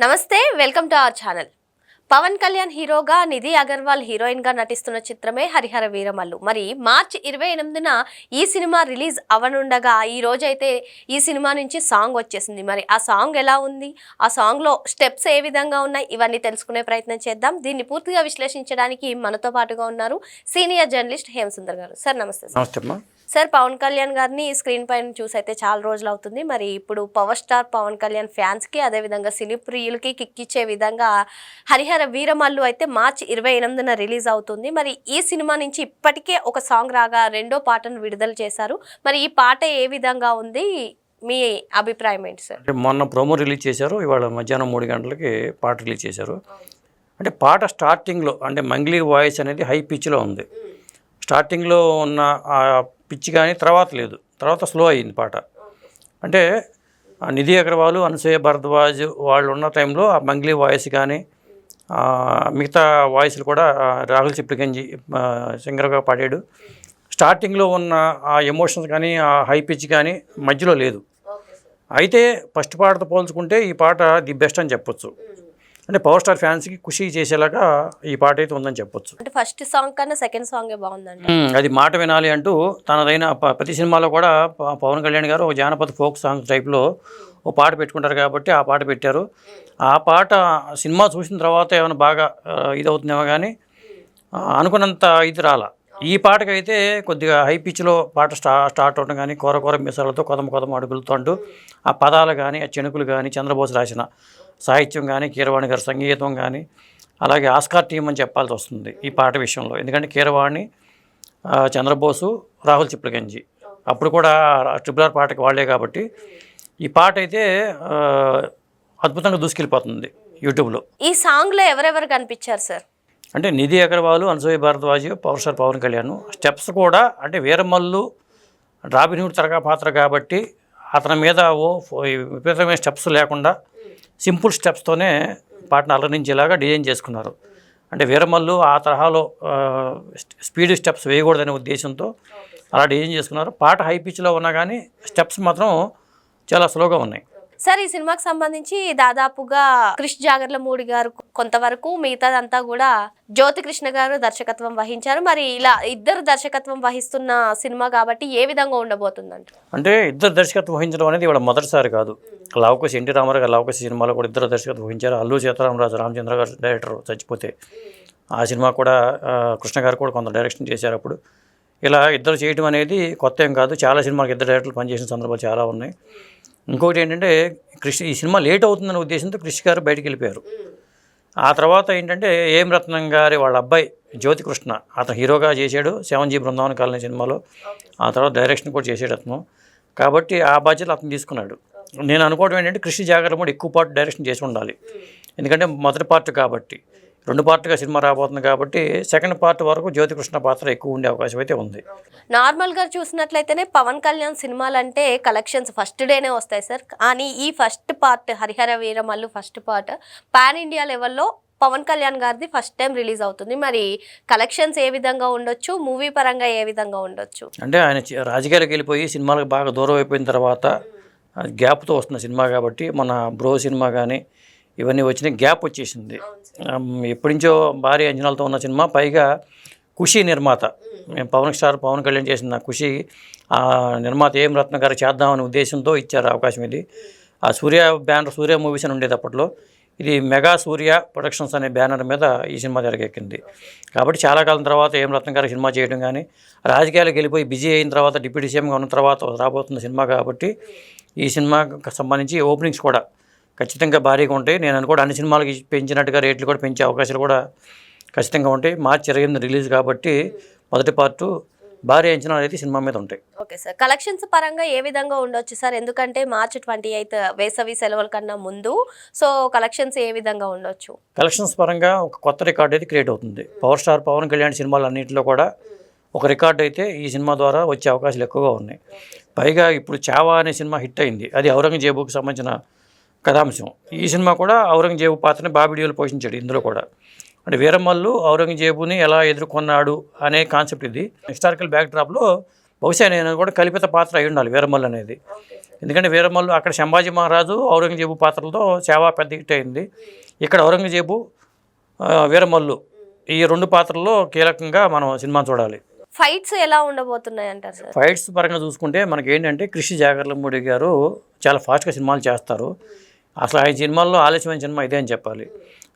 నమస్తే welcome to our channel. Pawan Kalyan హీరోగా నిధి అగర్వాల్ హీరోయిన్గా నటిస్తున్న చిత్రమే హరిహర వీరమల్లు. మరి మార్చి ఇరవై ఎనిమిదిన ఈ సినిమా రిలీజ్ అవనుండగా ఈ రోజైతే ఈ సినిమా నుంచి సాంగ్ వచ్చేసింది. మరి ఆ సాంగ్ ఎలా ఉంది? ఆ సాంగ్లో స్టెప్స్ ఏ విధంగా ఉన్నాయి? ఇవన్నీ తెలుసుకునే ప్రయత్నం చేద్దాం. దీన్ని పూర్తిగా విశ్లేషించడానికి మనతో పాటుగా ఉన్నారు సీనియర్ జర్నలిస్ట్ హేమసుందర్ గారు. సార్ నమస్తే సార్. నమస్తే సార్ పవన్ కళ్యాణ్ గారిని స్క్రీన్ పైన చూసి అయితే చాలా రోజులు అవుతుంది. మరి ఇప్పుడు పవర్ స్టార్ పవన్ కళ్యాణ్ ఫ్యాన్స్కి అదేవిధంగా అదే విధంగా సినీ ప్రియులకి కిక్కిచ్చే విధంగా హరిహర వీరమల్లు అయితే మార్చి ఇరవై ఎనిమిదిన రిలీజ్ అవుతుంది. మరి ఈ సినిమా నుంచి ఇప్పటికే ఒక సాంగ్ రాగా రెండో పాటను విడుదల చేశారు. మరి ఈ పాట ఏ విధంగా ఉంది? మీ అభిప్రాయం ఏంటి సార్? అంటే మొన్న ప్రోమో రిలీజ్ చేశారు. ఇవాళ మధ్యాహ్నం మూడు గంటలకి పాట రిలీజ్ చేశారు. అంటే పాట స్టార్టింగ్లో అంటే మంగ్లీ వాయిస్ అనేది హై పిచ్లో ఉంది. స్టార్టింగ్లో ఉన్న ఆ పిచ్ కానీ తర్వాత లేదు. తర్వాత స్లో అయింది పాట. అంటే నిధి అగర్వాల్ అనసూయ భరద్వాజ్ వాళ్ళు ఉన్న టైంలో ఆ మంగ్లీ వాయిస్ కానీ మిగతా వాయిస్లు కూడా రాహుల్ చిప్లిగంజి సింగర్గా పాడాడు. స్టార్టింగ్లో ఉన్న ఆ ఎమోషన్స్ కానీ ఆ హై పిచ్ కానీ మధ్యలో లేదు. అయితే ఫస్ట్ పాటతో పోల్చుకుంటే ఈ పాట ది బెస్ట్ అని చెప్పొచ్చు. అంటే పవర్ స్టార్ ఫ్యాన్స్కి ఖుషి చేసేలాగా ఈ పాట అయితే ఉందని చెప్పొచ్చు. అంటే ఫస్ట్ సాంగ్ కన్నా సెకండ్ సాంగే బాగుందండి. అది మాట వినాలి అంటూ తనదైన ప్రతి సినిమాలో కూడా పవన్ కళ్యాణ్ గారు ఒక జానపద ఫోక్ సాంగ్ టైప్లో ఓ పాట పెట్టుకుంటారు కాబట్టి ఆ పాట పెట్టారు. ఆ పాట సినిమా చూసిన తర్వాత ఏమైనా బాగా ఇదవుతుందేమో కానీ అనుకున్నంత ఇది రాల. ఈ పాటకైతే కొద్దిగా హై పిచ్లో పాట స్టా స్టార్ట్ అవడం కానీ కూర కూర మిసాలతో కొదమ కొదమ అడుగులతో ఆ పదాలు కానీ ఆ చెనుకులు కానీ చంద్రబోస్ రాసిన సాహిత్యం కానీ కీరవాణి గారి సంగీతం కానీ అలాగే ఆస్కార్ టీం అని చెప్పాల్సి వస్తుంది ఈ పాట విషయంలో. ఎందుకంటే కీరవాణి చంద్రబోసు రాహుల్ చిప్లగంజి అప్పుడు కూడా ట్రిపుల్ ఆర్ పాటకి వాళ్ళే కాబట్టి ఈ పాట అయితే అద్భుతంగా దూసుకెళ్ళిపోతుంది యూట్యూబ్లో. ఈ సాంగ్లో ఎవరెవరు కనిపించారు సార్? అంటే Nidhhi Agarwal Anasuya Bharadwaj power star Pawan Kalyan. Steps కూడా అంటే వీరమల్లు రాబిన్హుడ్ తరగా పాత్ర కాబట్టి అతని మీద ఓ విపరీతమైన స్టెప్స్ లేకుండా సింపుల్ స్టెప్స్తోనే పాటను అలరించేలాగా డిజైన్ చేసుకున్నారు. అంటే వీరమల్లు ఆ తరహాలో స్పీడ్ స్టెప్స్ వేయకూడదనే ఉద్దేశంతో అలా డిజైన్ చేసుకున్నారు. పాట హై పిచ్లో ఉన్నా కానీ స్టెప్స్ మాత్రం చాలా స్లోగా ఉన్నాయి. సార్ ఈ సినిమాకి సంబంధించి దాదాపుగా క్రిష్ జాగర్లమూడి గారు కొంతవరకు మిగతాదంతా కూడా జ్యోతి కృష్ణ గారు దర్శకత్వం వహించారు. మరి ఇలా ఇద్దరు దర్శకత్వం వహిస్తున్న సినిమా కాబట్టి ఏ విధంగా ఉండబోతుందంట అంటే ఇద్దరు దర్శకత్వం వహించడం అనేది ఇవాళ మొదటిసారి కాదు. లవకుశ ఎన్టీ రామారావు గారు లవకుశ సినిమాలో కూడా ఇద్దరు దర్శకత్వం వహించారు. అల్లు సీతారామరాజు రామచంద్ర గారు డైరెక్టర్ చచ్చిపోతే ఆ సినిమా కూడా కృష్ణ గారు కూడా కొంత డైరెక్షన్ చేశారు అప్పుడు. ఇలా ఇద్దరు చేయడం అనేది కొత్త ఏం కాదు. చాలా సినిమాలకు ఇద్దరు డైరెక్టర్లు పనిచేసిన సందర్భాలు చాలా ఉన్నాయి. ఇంకొకటి ఏంటంటే కృష్ణ ఈ సినిమా లేట్ అవుతుందనే ఉద్దేశంతో కృషి గారు బయటికి వెళ్ళిపోయారు. ఆ తర్వాత ఏంటంటే ఏం రత్నం గారి వాళ్ళ అబ్బాయి జ్యోతి కృష్ణ అతను హీరోగా చేశాడు సెవెన్ జీ బృందావన కాలనీ సినిమాలో. ఆ తర్వాత డైరెక్షన్ కూడా చేసాడు అతను. కాబట్టి ఆ బాధ్యత అతను తీసుకున్నాడు. నేను అనుకోవడం ఏంటంటే కృషి జాగ్రత్త కూడా ఎక్కువ పార్ట్ డైరెక్షన్ చేసి ఉండాలి. ఎందుకంటే మొదటి పార్ట్ కాబట్టి. రెండు పార్ట్గా సినిమా రాబోతుంది కాబట్టి సెకండ్ పార్ట్ వరకు జ్యోతి కృష్ణ పాత్ర ఎక్కువ ఉండే అవకాశం అయితే ఉంది. నార్మల్గా చూసినట్లయితేనే పవన్ కళ్యాణ్ సినిమాలు అంటే కలెక్షన్స్ ఫస్ట్ డేనే వస్తాయి సార్. కానీ ఈ first part Harihara Veeramallu first part pan India లెవెల్లో పవన్ కళ్యాణ్ గారిది ఫస్ట్ టైం రిలీజ్ అవుతుంది. మరి కలెక్షన్స్ ఏ విధంగా ఉండొచ్చు? మూవీ పరంగా ఏ విధంగా ఉండొచ్చు? అంటే ఆయన రాజకీయాలకు వెళ్ళిపోయి సినిమాలకు బాగా దూరం అయిపోయిన తర్వాత గ్యాప్తో వస్తున్న సినిమా కాబట్టి మన బ్రో సినిమా కానీ ఇవన్నీ వచ్చిన గ్యాప్ వచ్చేసింది. ఆమ్, ఎప్పటి నుంచో భారీ అంచనాలతో ఉన్న సినిమా. పైగా ఖుషి నిర్మాత. మేము పవన్ స్టార్ పవన్ కళ్యాణ్ చేసిన ఖుషి. ఆ నిర్మాత ఏం రత్న గారు చేద్దామనే ఉద్దేశంతో ఇచ్చారు అవకాశం ఇది. ఆ సూర్య బ్యానర్ సూర్య మూవీస్ అని ఉండేది అప్పట్లో. ఇది మెగా సూర్య ప్రొడక్షన్స్ అనే బ్యానర్ మీద ఈ సినిమా తెరకెక్కింది. కాబట్టి చాలా కాలం తర్వాత ఏం రత్న గారు సినిమా చేయడం కానీ రాజకీయాలకు వెళ్ళిపోయి బిజీ అయిన తర్వాత డిప్యూటీ సీఎంగా ఉన్న తర్వాత రాబోతున్న సినిమా కాబట్టి ఈ సినిమాకి సంబంధించి ఓపెనింగ్స్ కూడా ఖచ్చితంగా భారీగా ఉంటాయి. నేను అనుకోవడం అన్ని సినిమాలకి పెంచినట్టుగా రేట్లు కూడా పెంచే అవకాశాలు కూడా ఖచ్చితంగా ఉంటాయి. మార్చి ఇరవై ఎనిమిది రిలీజ్ కాబట్టి మొదటి పార్టు భారీ అంచనాలు అయితే సినిమా మీద ఉంటాయి. Okay sir. కలెక్షన్స్ పరంగా ఏ విధంగా ఉండొచ్చు సార్? ఎందుకంటే మార్చ్ ట్వంటీ ఎయిత్ వేసవి సెలవుల కన్నా ముందు. సో కలెక్షన్స్ ఏ విధంగా ఉండొచ్చు? కలెక్షన్స్ పరంగా ఒక కొత్త రికార్డ్ అయితే క్రియేట్ అవుతుంది. పవర్ స్టార్ పవన్ కళ్యాణ్ సినిమాలు అన్నింటిలో కూడా ఒక రికార్డ్ అయితే ఈ సినిమా ద్వారా వచ్చే అవకాశాలు ఎక్కువగా ఉన్నాయి. పైగా ఇప్పుడు చావా అనే సినిమా హిట్ అయింది. అది ఔరంగజేబుకి సంబంధించిన కథాంశం. ఈ సినిమా కూడా ఔరంగజేబు పాత్రని బాబిడియోలు పోషించాడు ఇందులో కూడా. అంటే వీరమల్లు ఔరంగజేబుని ఎలా ఎదుర్కొన్నాడు అనే కాన్సెప్ట్ ఇది. హిస్టారికల్ బ్యాక్డ్రాప్లో బహుశా నేను కూడా కల్పిత పాత్ర అయి ఉండాలి వీరమల్లు అనేది. ఎందుకంటే వీరమల్లు అక్కడ సంభాజీ మహారాజు ఔరంగజేబు పాత్రలతో సేవ పెద్ద హిట్ అయింది. ఇక్కడ ఔరంగజేబు వీరమల్లు ఈ రెండు పాత్రల్లో కీలకంగా మనం సినిమా చూడాలి. ఫైట్స్ ఎలా ఉండబోతున్నాయి అంటారు సార్? ఫైట్స్ పరంగా చూసుకుంటే మనకి ఏంటంటే కృషి జాగర్లమూడి గారు చాలా ఫాస్ట్గా సినిమాలు చేస్తారు. అసలు ఆయన సినిమాల్లో ఆలస్యమైన సినిమా ఇదే అని చెప్పాలి.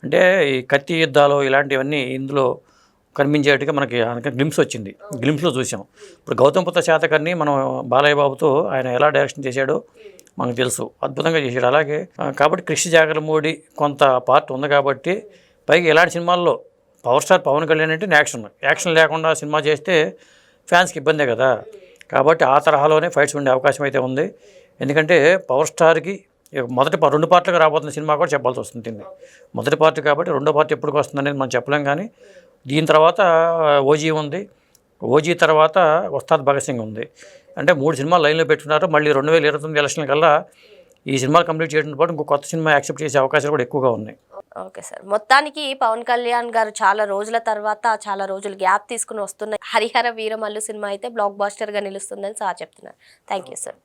అంటే ఈ కత్తి యుద్ధాలు ఇలాంటివన్నీ ఇందులో కనిపించేట్టుగా మనకి గ్లిమ్స్ వచ్చింది. గ్లిమ్స్లో చూసాం. ఇప్పుడు గౌతమ్ పుత్ర శాతకర్ని మనం బాలయ్య బాబుతో ఆయన ఎలా డైరెక్షన్ చేశాడో మనకు తెలుసు. అద్భుతంగా చేశాడు. అలాగే కాబట్టి కృష్ణ జాగరమూడి కొంత పార్ట్ ఉంది కాబట్టి పైగా ఇలాంటి సినిమాల్లో పవర్ స్టార్ పవన్ కళ్యాణ్ అంటే యాక్షన్ యాక్షన్ లేకుండా సినిమా చేస్తే ఫ్యాన్స్కి ఇబ్బందే కదా. కాబట్టి ఆ తరహాలోనే ఫైట్స్ ఉండే అవకాశం అయితే ఉంది. ఎందుకంటే పవర్ స్టార్కి మొదటి రెండు పార్ట్లుగా రాబోతున్న సినిమా కూడా చెప్పాల్సి వస్తుంది మొదటి పార్ట్ కాబట్టి రెండో పార్ట్ ఎప్పటికి వస్తుంది అనేది మనం చెప్పలేం కానీ దీని తర్వాత ఓజీ ఉంది. ఓజీ తర్వాత ఉస్తాద్ భగత్ సింగ్ ఉంది. అంటే మూడు సినిమాలు లైన్లో పెట్టుకున్నారు మళ్ళీ రెండు వేల ఇరవై తొమ్మిది ఎలక్షన్ కల్లా ఈ సినిమాలు కంప్లీట్ చేయడంతో పాటు ఇంకో కొత్త సినిమా యాక్సెప్ట్ చేసే అవకాశాలు కూడా ఎక్కువగా ఉన్నాయి. Okay sir. మొత్తానికి పవన్ కళ్యాణ్ గారు చాలా రోజుల తర్వాత చాలా రోజులు గ్యాప్ తీసుకుని వస్తున్న హరిహర వీరమల్లు సినిమా అయితే బ్లాక్ బాస్టర్గా నిలుస్తుందని సార్ చెప్తున్నారు. Thank you sir